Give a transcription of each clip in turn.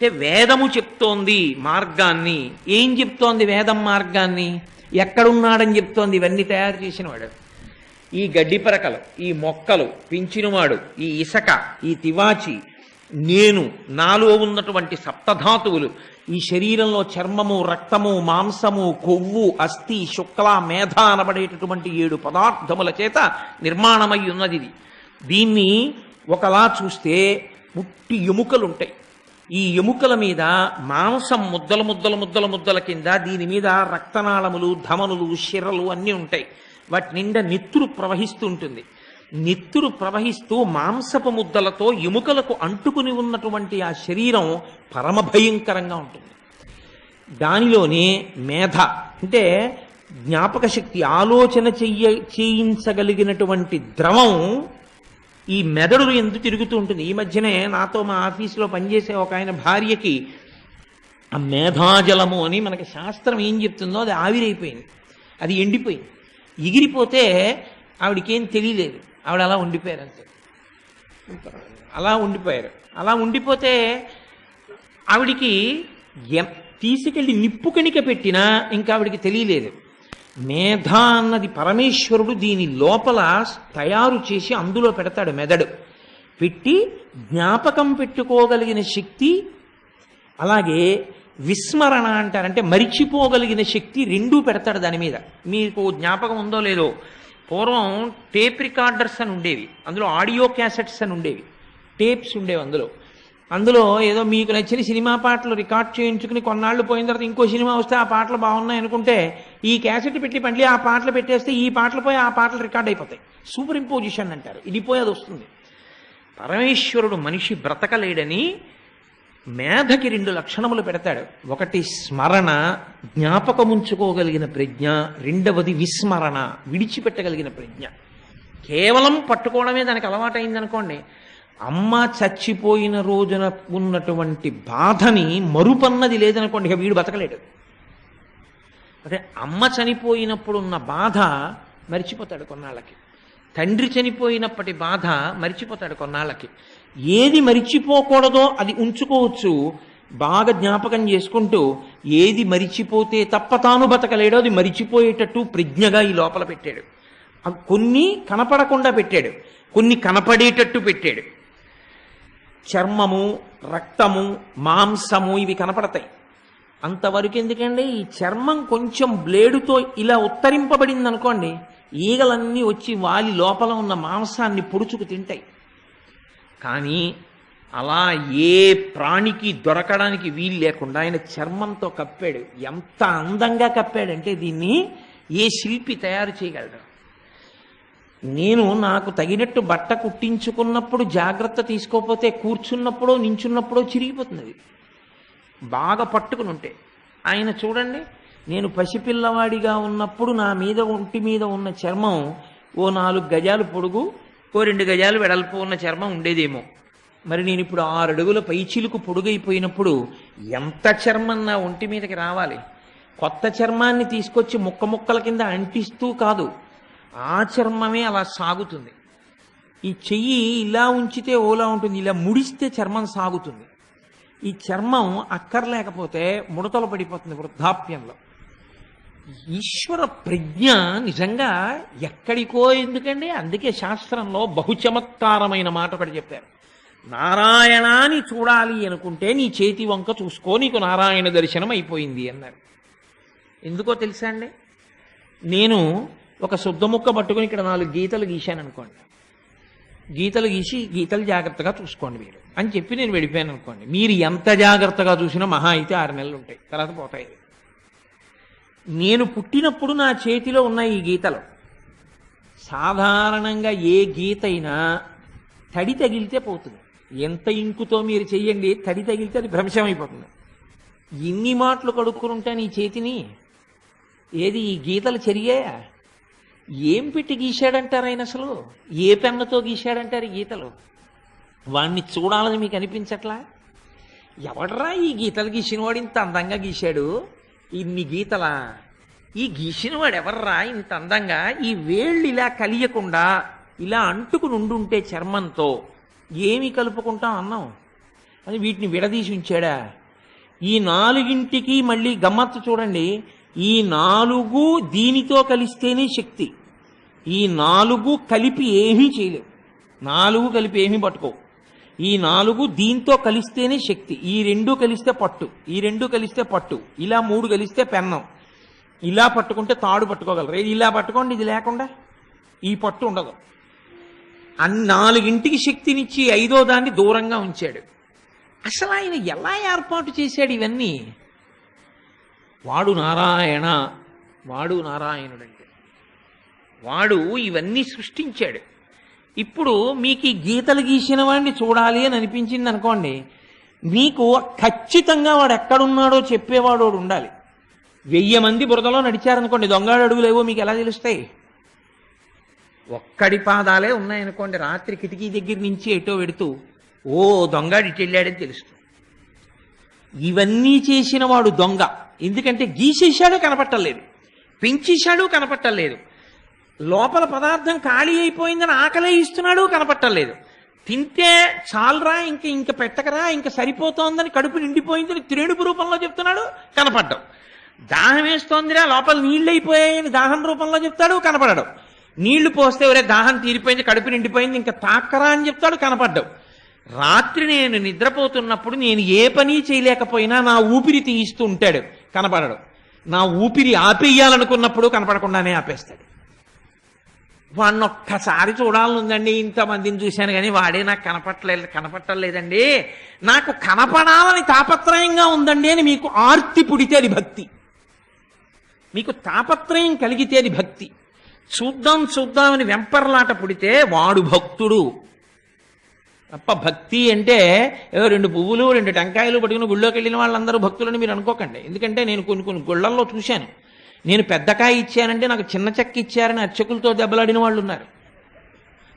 అంటే వేదము చెప్తోంది మార్గాన్ని. ఏం చెప్తోంది వేదం మార్గాన్ని? ఎక్కడున్నాడని చెప్తోంది. ఇవన్నీ తయారు చేసిన వాడు ఈ గడ్డి పరకలు ఈ మొక్కలు పెంచినవాడు ఈ ఇసక ఈ తివాచి నేను నాలో ఉన్నటువంటి సప్తధాతువులు ఈ శరీరంలో చర్మము రక్తము మాంసము కొవ్వు అస్థి శుక్ల మేధ అనబడేటటువంటి ఏడు పదార్థముల చేత నిర్మాణమై ఉన్నది ఇది దీన్ని ఒకలా చూస్తే ముట్టి ఎముకలుంటాయి. ఈ ఎముకల మీద మాంసం ముద్దల ముద్దల ముద్దల ముద్దల కింద దీని మీద రక్తనాళములు ధమనులు శిరలు అన్నీ ఉంటాయి. వాటి నిండా నెత్తురు ప్రవహిస్తూ ఉంటుంది. నెత్తురు ప్రవహిస్తూ మాంసపు ముద్దలతో ఎముకలకు అంటుకుని ఉన్నటువంటి ఆ శరీరం పరమ భయంకరంగా ఉంటుంది. దానిలోనే మేధ అంటే జ్ఞాపక శక్తి ఆలోచన చెయ్య చేయించగలిగినటువంటి ద్రవం ఈ మెదడులు ఎందుకు తిరుగుతూ ఉంటుంది? ఈ మధ్యనే నాతో మా ఆఫీసులో పనిచేసే ఒక ఆయన భార్యకి ఆ మేధాజలము అని మనకి శాస్త్రం ఏం చెప్తుందో అది ఆవిరైపోయింది. అది ఎండిపోయింది. ఎగిరిపోతే ఆవిడకేం తెలియలేదు. ఆవిడ అలా ఉండిపోయారు అంతే అలా ఉండిపోయారు. అలా ఉండిపోతే ఆవిడికి ఎం- తీసుకెళ్ళి నిప్పు కణిక పెట్టినా ఇంకా ఆవిడికి తెలియలేదు. మేధ అన్నది పరమేశ్వరుడు దీని లోపల తయారు చేసి అందులో పెడతాడు మెదడు. పెట్టి జ్ఞాపకం పెట్టుకోగలిగిన శక్తి అలాగే విస్మరణ అంటారంటే మరిచిపోగలిగిన శక్తి రెండూ పెడతాడు దాని మీద. మీకు జ్ఞాపకం ఉందో లేదో. పూర్వం టేప్ రికార్డర్స్ అని ఉండేవి. అందులో ఆడియో క్యాసెట్స్ అని ఉండేవి. టేప్స్ ఉండేవి అందులో. అందులో ఏదో మీకు నచ్చిన సినిమా పాటలు రికార్డ్ చేయించుకుని కొన్నాళ్ళు పోయిన తర్వాత ఇంకో సినిమా వస్తే ఆ పాటలు బాగున్నాయి అనుకుంటే ఈ క్యాసెట్ పెట్టి మళ్ళీ ఆ పాటలు పెట్టేస్తే ఈ పాటలు పోయి ఆ పాటలు రికార్డ్ అయిపోతాయి. సూపర్ ఇంపోజిషన్ అంటారు. ఇది పోయి అది వస్తుంది. పరమేశ్వరుడు మనిషి బ్రతకలేడని మేధకి రెండు లక్షణములు పెడతాడు. ఒకటి స్మరణ జ్ఞాపకముంచుకోగలిగిన ప్రజ్ఞ రెండవది విస్మరణ విడిచిపెట్టగలిగిన ప్రజ్ఞ. కేవలం పట్టుకోవడమే దానికి అలవాటైందనుకోండి. అమ్మ చచ్చిపోయిన రోజున ఉన్నటువంటి బాధని మరుపన్నది లేదనుకోండి ఇక వీడు బతకలేడు. అదే అమ్మ చనిపోయినప్పుడు ఉన్న బాధ మరిచిపోతాడు కొన్నాళ్ళకి. తండ్రి చనిపోయినప్పటి బాధ మరిచిపోతాడు కొన్నాళ్ళకి. ఏది మరిచిపోకూడదో అది ఉంచుకోవచ్చు. బాగా జ్ఞాపకం చేసుకుంటూ ఏది మరిచిపోతే తప్ప తాను బతకలేడో అది మరిచిపోయేటట్టు ప్రజ్ఞగా ఈ లోపల పెట్టాడు. కొన్ని కనపడకుండా పెట్టాడు. కొన్ని కనపడేటట్టు పెట్టాడు. చర్మము రక్తము మాంసము ఇవి కనపడతాయి. అంతవరకు ఎందుకండి? ఈ చర్మం కొంచెం బ్లేడుతో ఇలా ఉత్తరింపబడింది అనుకోండి ఈగలన్నీ వచ్చి వాలి లోపల ఉన్న మాంసాన్ని పొడుచుకు తింటాయి. కానీ అలా ఏ ప్రాణికి దొరకడానికి వీలు లేకుండా ఆయన చర్మంతో కప్పాడు. ఎంత అందంగా కప్పాడంటే దీన్ని ఏ శిల్పి తయారు చేయగలడు? నేను నాకు తగినట్టు బట్ట కుట్టించుకున్నప్పుడు జాగ్రత్త తీసుకోకపోతే కూర్చున్నప్పుడో నించున్నప్పుడో చిరిగిపోతుంది బాగా పట్టుకుని ఉంటే ఆయన చూడండి నేను పసిపిల్లవాడిగా ఉన్నప్పుడు నా మీద ఒంటి మీద ఉన్న చర్మం ఓ నాలుగు గజాలు పొడుగు ఓ రెండు గజాలు వెడల్పు ఉన్న చర్మం ఉండేదేమో. మరి నేను ఇప్పుడు ఆరు అడుగుల పైచిలుకు పొడుగైపోయినప్పుడు ఎంత చర్మం నా ఒంటి మీదకి రావాలి? కొత్త చర్మాన్ని తీసుకొచ్చి ముక్క ముక్కల కింద అంటిస్తూ కాదు ఆ చర్మమే అలా సాగుతుంది. ఈ చెయ్యి ఇలా ఉంచితే ఓలా ఉంటుంది ఇలా ముడిస్తే చర్మం సాగుతుంది. ఈ చర్మం అక్కర్లేకపోతే ముడతలు పడిపోతుంది వృద్ధాప్యంలో. ఈశ్వర ప్రజ్ఞ నిజంగా ఎక్కడికో ఎందుకండి? అందుకే శాస్త్రంలో బహుచమత్కారమైన మాట ఒకటి చెప్పారు. నారాయణాన్ని చూడాలి అనుకుంటే నీ చేతి వంక చూసుకో నీకు నారాయణ దర్శనం అయిపోయింది అన్నారు. ఎందుకో తెలుసా అండి? నేను ఒక శుద్ధముక్క పట్టుకుని పట్టుకొని ఇక్కడ నాలుగు గీతలు గీశాను అనుకోండి గీతలు గీసి గీతలు జాగ్రత్తగా చూసుకోండి మీరు. అని చెప్పి నేను వెళ్ళిపోయాను అనుకోండి. మీరు ఎంత జాగ్రత్తగా చూసినా మహా అయితే ఆరు నెలలు ఉంటాయి. తర్వాత పోతాయి. నేను పుట్టినప్పుడు నా చేతిలో ఉన్న ఈ గీతలు. సాధారణంగా ఏ గీతైనా తడి తగిలితే పోతుంది. ఎంత ఇంకుతో మీరు చెయ్యండి తడి తగిలితే అది భ్రంశం అయిపోతుంది ఇన్ని మాటలు కడుక్కుని నీ చేతిని? ఏది ఈ గీతలు చెరిగాయా? ఏం పెట్టి గీశాడంటారు ఆయన అసలు? ఏ పెన్నుతో గీశాడంటారు ఈ గీతలు? వాణ్ణి చూడాలని మీకు అనిపించట్లా? ఎవడరా ఈ గీతలు గీసినవాడు ఇంత అందంగా గీశాడు? ఇన్ని గీతలా? ఈ గీసినవాడు ఎవర్రా ఇంత అందంగా? ఈ వేళ్ళు ఇలా కలియకుండా ఇలా అంటుకుని ఉండుంటే చర్మంతో ఏమి కలుపుకుంటాం అన్నాం? అని వీటిని విడదీసి ఉంచాడా? ఈ నాలుగింటికి మళ్ళీ గమ్మత్తు చూడండి. ఈ నాలుగు దీనితో కలిస్తేనే శక్తి. ఈ నాలుగు కలిపి ఏమీ చేయలేవు. నాలుగు కలిపి ఏమీ పట్టుకోవు. ఈ నాలుగు దీంతో కలిస్తేనే శక్తి. ఈ రెండు కలిస్తే పట్టు. ఈ రెండు కలిస్తే పట్టు. ఇలా మూడు కలిస్తే పెన్నం. ఇలా పట్టుకుంటే తాడు పట్టుకోగలరు. ఇలా పట్టుకోండి ఇది లేకుండా ఈ పట్టు ఉండదు. అన్ని నాలుగింటికి శక్తినిచ్చి ఐదో దాన్ని దూరంగా ఉంచాడు. అసలు ఆయన ఎలా ఏర్పాటు చేశాడు ఇవన్నీ? వాడు నారాయణ వాడు నారాయణుడండి. వాడు ఇవన్నీ సృష్టించాడు. ఇప్పుడు మీకు ఈ గీతలు గీసిన వాడిని చూడాలి అని అనిపించింది అనుకోండి మీకు ఖచ్చితంగా వాడు ఎక్కడున్నాడో చెప్పేవాడు ఉండాలి. వెయ్యి మంది బురదలో నడిచారనుకోండి దొంగాడు అడుగులేవో మీకు ఎలా తెలుస్తాయి? ఒక్కడి పాదాలే ఉన్నాయనుకోండి రాత్రి కిటికీ దగ్గర నుంచి ఎటో పెడుతూ ఓ దొంగాడు ఇటు వెళ్ళాడని తెలుస్తుంది. ఇవన్నీ చేసిన వాడు దొంగ. ఎందుకంటే గీసేశాడో కనపట్టలేదు. పెంచేశాడో కనపట్టలేదు. లోపల పదార్థం ఖాళీ అయిపోయిందని ఆకలే ఇస్తున్నాడు కనపట్టలేదు తింటే చాలరా ఇంక ఇంక పెట్టకరా ఇంక సరిపోతోందని కడుపు నిండిపోయిందని త్రేణుపు రూపంలో చెప్తున్నాడు కనపడ్డం దాహం వేస్తోందిరా లోపల నీళ్ళు అయిపోయాయని దాహం రూపంలో చెప్తాడు కనపడడం నీళ్ళు పోస్తే ఒరే దాహం తీరిపోయింది కడుపు నిండిపోయింది ఇంకా తాకరా అని చెప్తాడు కనపడ్డం రాత్రి నేను నిద్రపోతున్నప్పుడు నేను ఏ పని చేయలేకపోయినా నా ఊపిరి తీయిస్తూ ఉంటాడు కనపడడు నా ఊపిరి ఆపేయాలనుకున్నప్పుడు కనపడకుండానే ఆపేస్తాడు. వాడిని ఒక్కసారి చూడాలనుందండి. ఇంతమందిని చూశాను కానీ వాడే నాకు కనపట్టలేదు కనపట్టలేదండి. నాకు కనపడాలని తాపత్రయంగా ఉందండి అని మీకు ఆర్తి పుడితే అది భక్తి. మీకు తాపత్రయం కలిగితే అది భక్తి. చూద్దాం చూద్దామని వెంపర్లాట పుడితే వాడు భక్తుడు. తప్ప భక్తి అంటే ఏదో రెండు పువ్వులు రెండు టెంకాయలు పట్టుకుని గుళ్ళోకి వెళ్ళిన వాళ్ళందరూ భక్తులని మీరు అనుకోకండి. ఎందుకంటే నేను కొన్ని కొన్ని గుళ్ళల్లో చూశాను. నేను పెద్దకాయ ఇచ్చానంటే నాకు చిన్న చెక్క ఇచ్చారని అర్చకులతో దెబ్బలాడిన వాళ్ళు ఉన్నారు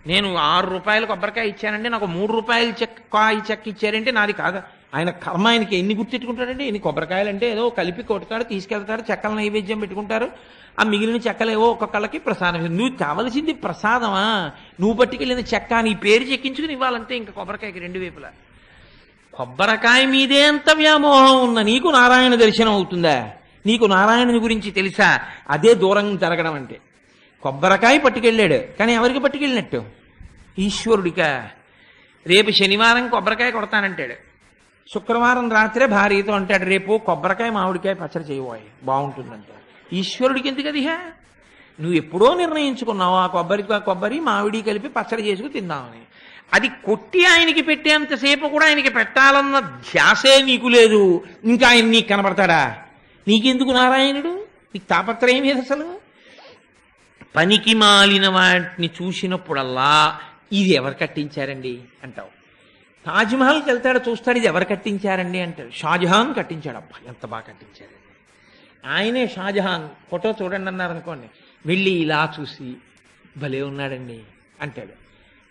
నేను ఆరు రూపాయలు కొబ్బరికాయ ఇచ్చానంటే నాకు మూడు రూపాయలు చెక్క కాయ చెక్క ఇచ్చారంటే నాది కాదు. ఆయన కర్మ ఆయనకి ఎన్ని గుర్తెట్టుకుంటాడండి? ఎన్ని కొబ్బరికాయలు అంటే ఏదో కలిపి కొడతాడు తీసుకెళ్తాడు చెక్కల నైవేద్యం పెట్టుకుంటారు. ఆ మిగిలిన చెక్కలేవో ఒక్కొక్కళ్ళకి ప్రసాదం నువ్వు కావలసింది ప్రసాదమా? నువ్వు పట్టుకెళ్ళిన చెక్క నీ పేరు చెక్కించుకుని ఇవ్వాలంటే ఇంకా కొబ్బరికాయకి రెండు వైపులా. కొబ్బరికాయ మీదే అంత వ్యామోహం ఉన్న నీకు నారాయణ దర్శనం అవుతుందా? నీకు నారాయణుని గురించి తెలుసా? అదే దూరం జరగడం అంటే. కొబ్బరికాయ పట్టుకెళ్ళాడు. కానీ ఎవరికి పట్టుకెళ్ళినట్టు? ఈశ్వరుడికా. రేపు శనివారం కొబ్బరికాయ కొడతానంటాడు. శుక్రవారం రాత్రే భార్యతో అంటాడు రేపు కొబ్బరికాయ మామిడికాయ పచ్చడి చేయబోయి. బాగుంటుందంటాడు ఈశ్వరుడికి ఎందుకు అది హే? నువ్వు ఎప్పుడో నిర్ణయించుకున్నావు ఆ కొబ్బరి కొబ్బరి మామిడి కలిపి పచ్చడి చేసుకు తిందామని. అది కొట్టి ఆయనకి పెట్టేంతసేపు కూడా ఆయనకి పెట్టాలన్న ధ్యాసే నీకు లేదు. ఇంకా ఆయన నీకు కనబడతాడా? నీకెందుకు నారాయణుడు? నీకు తాపత్రయం ఏది అసలు? పనికి మాలిన వాటిని చూసినప్పుడల్లా ఇది ఎవరు కట్టించారండి? అంటావు. తాజ్మహల్కి వెళ్తాడు చూస్తాడు ఇది ఎవరు కట్టించారండి? అంటాడు. షాజహాన్ కట్టించాడు. అబ్బా ఎంత బాగా కట్టించారండి. ఆయనే షాజహాన్. ఫోటో చూడండి అన్నారు అనుకోండి వెళ్ళి ఇలా చూసి భలే ఉన్నాడండి అంటాడు.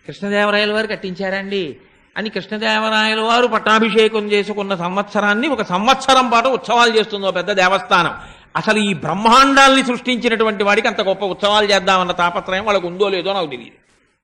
కృష్ణదేవరాయల వారు కట్టించారండి. అని కృష్ణదేవరాయల వారు పట్టాభిషేకం చేసుకున్న సంవత్సరాన్ని ఒక సంవత్సరం పాటు ఉత్సవాలు చేస్తుంది ఒక పెద్ద దేవస్థానం. అసలు ఈ బ్రహ్మాండాల్ని సృష్టించినటువంటి వాడికి అంత గొప్ప ఉత్సవాలు చేద్దామన్న తాపత్రయం వాళ్ళకు ఉందో లేదో నాకు తెలియదు.